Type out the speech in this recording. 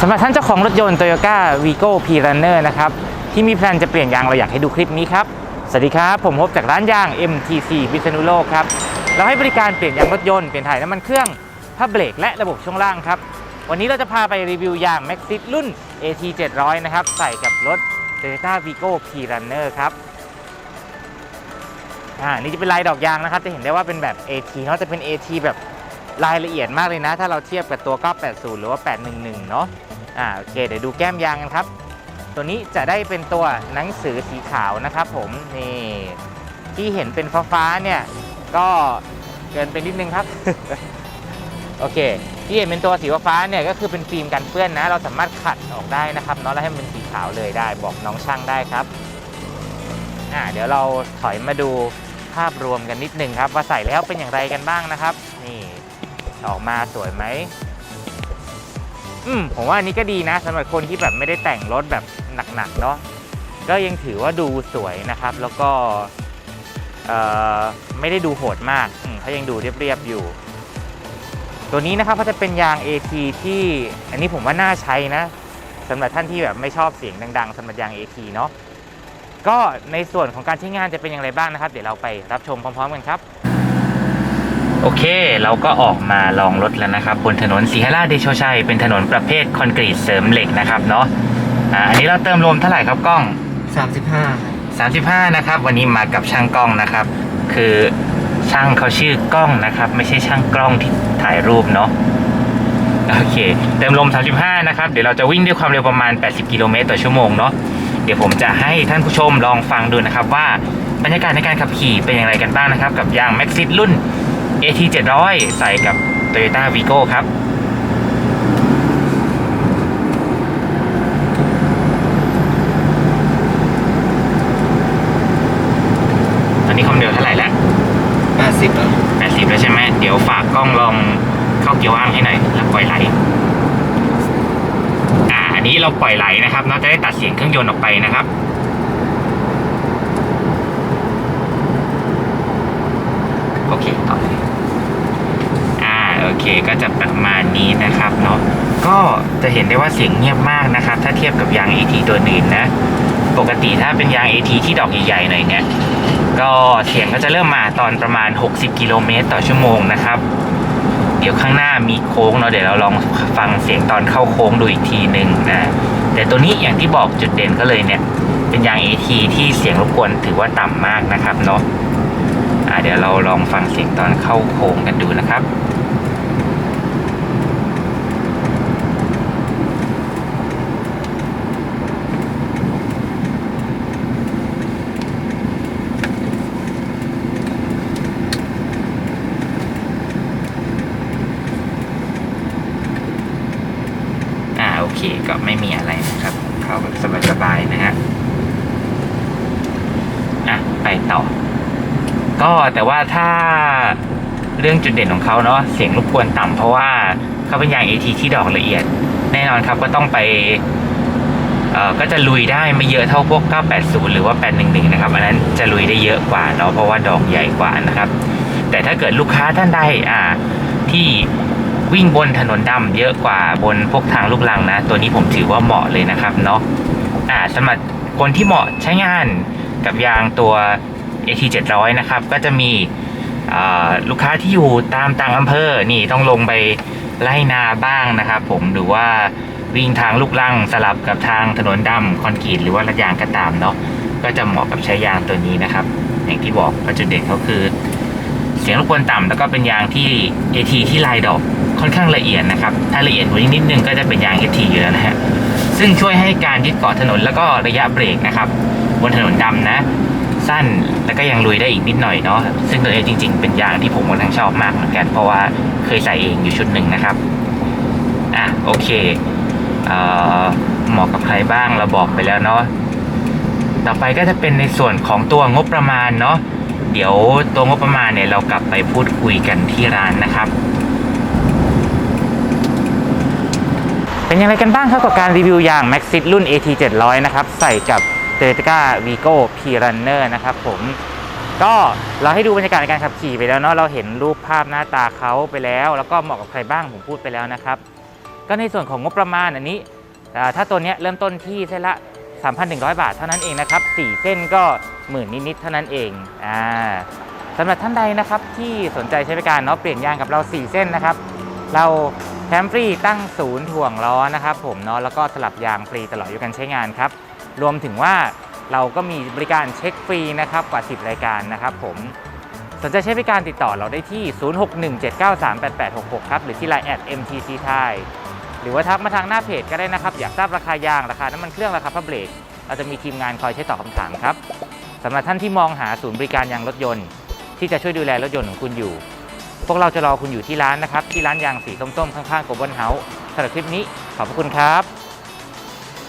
สำหรับท่านเจ้าของรถยนต์ Toyota Vigo P-Runner นะครับ ที่มีแพลนจะเปลี่ยนยางเราอยากให้ดูคลิปนี้ครับ สวัสดีครับ ผมพบจากร้านยาง MTC พิษณุโลกครับ เราให้บริการเปลี่ยนยางรถยนต์เปลี่ยนถ่ายน้ำมันเครื่องผ้าเบรกและระบบช่วงล่างครับ วันนี้เราจะพาไปรีวิวยาง Maxxis รุ่น AT 700นะครับ ใส่กับรถ Toyota Vigo P-Runner ครับอ่านี่จะเป็นลายดอกยางนะครับ จะเห็นได้ว่าเป็นแบบ AT เนาะจะเป็น AT แบบ รายละเอียดมากเลยนะ ถ้าเราเทียบกับตัว 980 หรือว่า 811 เนาะอ่าโอเค เดี๋ยวดูแก้มยางกันครับ ตัวนี้จะได้เป็นตัวหนังสือสีขาวนะครับผม นี่ ที่เห็นเป็นฟ้าๆเนี่ย ก็เกินไปนิดนึงครับ โอเค ที่เห็นเป็นตัวสีฟ้าเนี่ยก็คือเป็นฟิล์มกันเปื้อนนะ เราสามารถขัดออกได้นะครับเนาะแล้วให้มันเป็นสีขาวเลยได้ บอกน้องช่างได้ครับอ่าเดี๋ยวเราถอยมาดูภาพรวมกันนิดนึงครับว่าใส่แล้วเป็นอย่างไรกันบ้างนะครับ นี่ ออกมาสวยไหมอืมผมว่าอันนี้ก็ดีนะสำหรับคนที่แบบไม่ได้แต่งรถแบบหนักๆเนาะก็ยังถือว่าดูสวยนะครับ แล้วก็ไม่ได้ดูโหดมากเขายังดูเรียบๆอยู่ ตัวนี้นะครับเขาจะเป็นยาง AT ที่อันนี้ผมว่าน่าใช้นะสำหรับท่านที่แบบไม่ชอบเสียงดังๆสำหรับยาง AT เนาะก็ในส่วนของการใช้งานจะเป็นอย่างไรบ้างนะครับ เดี๋ยวเราไปรับชมพร้อมๆกันครับ โอเค เราก็ออกมาลองรถแล้วนะครับ บนถนนสีหราชเดโชชัย เป็นถนนประเภทคอนกรีตเสริมเหล็กนะครับเนาะอ่าอันนี้เราเติมลมเท่าไหร่ครับกล้อง 35 35 นะครับ วันนี้มากับช่างกล้องนะครับ คือช่างเขาชื่อกล้องนะครับ ไม่ใช่ช่างกล้องที่ถ่ายรูปเนาะโอเค เติมลม 35 นะครับ เดี๋ยวเราจะวิ่งด้วยความเร็วประมาณ 80 กิโลเมตรต่อชั่วโมงเนาะเดี๋ยวผมจะให้ท่านผู้ชมลองฟังดูนะครับว่าบรรยากาศในการขับขี่เป็นอย่างไรกันบ้างนะครับ กับยาง Maxxis รุ่น AT 700 ใส่กับ Toyota Vigo ครับตอนนี้ความเร็วเท่าไหร่แล้ว80แล้ว80แล้วใช่ไหมเดี๋ยวฝากกล้องลองเข้าเกียร์ว่างให้หน่อยแล้วปล่อยไหลอ่าอันนี้เราปล่อยไหลนะครับเราจะได้ตัดเสียงเครื่องยนต์ออกไปนะครับ โอเคต่อเลยอ่า โอ เคก็จะประมาณนี้นะครับเนาะก็จะเห็นได้ว่าเสียงเงียบมากนะครับ ถ้าเทียบกับยาง AT ตัวอื่นนะ ปกติถ้าเป็นยาง AT ที่ดอกใหญ่ๆหน่อยเนี่ยก็เสียงก็จะเริ่มมาตอนประมาณ 60 กิโลเมตรต่อชั่วโมงนะครับ เดี๋ยวข้างหน้ามีโค้งเนาะเดี๋ยวเราลองฟังเสียงตอนเข้าโค้งดูอีกทีหนึ่งนะ แต่ตัวนี้อย่างที่บอกจุดเด่นก็เลยเนี่ย เป็นยาง AT ที่เสียงรบกวนถือว่าต่ำมากนะครับเนาะเดี๋ยวเราลองฟังเสียงตอนเข้าโค้งกันดูนะครับ อ่าโอเคก็ไม่มีอะไรนะครับ เข้าแบบสบายๆนะฮะอะไปต่อ ก็แต่ว่าถ้าเรื่องจุดเด่นของเขาเนาะเสียงรบกวนต่ำเพราะว่าเขาเป็นยาง AT ที่ดอกละเอียด แน่นอนครับก็ต้องไปเอ่อก็จะลุยได้ไม่เยอะเท่าพวก 980 หรือว่า 811 นะครับ อันนั้นจะลุยได้เยอะกว่าเนาะเพราะว่าดอกใหญ่กว่านะครับ แต่ถ้าเกิดลูกค้าท่านใดอ่าที่ วิ่งบนถนนดำเยอะกว่าบนพวกทางลูกลังนะ ตัวนี้ผมถือว่าเหมาะเลยนะครับเนาะอ่าสำหรับคนที่เหมาะใช้งานกับยางตัว AT 700นะครับ ก็จะมีลูกค้าที่อยู่ตามต่างอำเภอ นี่ต้องลงไปไล่นาบ้างนะครับ ผมหรือว่าวิ่งทางลูกลังสลับกับทางถนนดำคอนกรีตหรือว่าระยางก็ตามเนาะก็จะเหมาะกับใช้ยางตัวนี้นะครับ อย่างที่บอกว่าจุดเด่นเขาคือ เสียงรบกวนต่ำแล้วก็เป็นยางที่ AT ที่ลายดอก ค่อนข้างละเอียดนะครับ ถ้าละเอียดกว่านี้นิดนึงก็จะเป็นยาง AT อยู่แล้วนะฮะ ซึ่งช่วยให้การยึดเกาะถนนแล้วก็ระยะเบรกนะครับ บนถนนดำนะ สั้นแล้วก็ยังลุยได้อีกนิดหน่อยเนาะ ซึ่งตัวเองจริง ๆ เป็นยางที่ผมค่อนข้างชอบมากเหมือนกัน เพราะว่าเคยใส่เองอยู่ชุดหนึ่งนะครับ อะโอเคเอ่อเหมาะกับใครบ้างเราบอกไปแล้วเนาะ ต่อไปก็จะเป็นในส่วนของตัวงบประมาณเนาะ เดี๋ยวตัวงบประมาณเนี่ยเรากลับไปพูดคุยกันที่ร้านนะครับ เป็นอย่างไรกันบ้างครับกับการรีวิวยาง Maxxis รุ่น AT 700นะครับใส่กับ Toyota Vigo P-Runner นะครับผมก็เราให้ดูบรรยากาศในการขับขี่ไปแล้วเนาะเราเห็นรูปภาพหน้าตาเขาไปแล้ว แล้วก็เหมาะกับใครบ้างผมพูดไปแล้วนะครับก็ในส่วนของงบประมาณอันนี้ถ้าตัวนี้เริ่มต้นที่เส้นละ 3,100 บาทเท่านั้นเองนะครับ4เส้นก็หมื่นนิดๆเท่านั้นเองอ่าสำหรับท่านใดนะครับที่สนใจใช้บริการเนาะเปลี่ยนยางกับเรา 4 เส้นนะครับ เราแถมฟรีตั้งศูนย์ถ่วงล้อนะครับผมเนาะแล้วก็สลับยางฟรีตลอดอายุการใช้งานครับ รวมถึงว่าเราก็มีบริการเช็คฟรีนะครับกว่า 10 รายการนะครับผมสนใจใช้บริการติดต่อเราได้ที่ 0617938866 ครับ หรือที่ Line แอด MTC Thai หรือว่าทักมาทางหน้าเพจก็ได้นะครับ อยากทราบราคายาง ราคาน้ำมันเครื่องราคาพับเบรกเราจะมีทีมงานคอยใช้ตอบคำถามครับสำหรับท่านที่มองหาศูนย์บริการยางรถยนต์ ที่จะช่วยดูแลรถยนต์ของคุณอยู่ พวกเราจะรอคุณอยู่ที่ร้านนะครับ ที่ร้านยางสีส้มๆ ข้างๆ Global House สำหรับคลิปนี้ขอบพระคุณครับ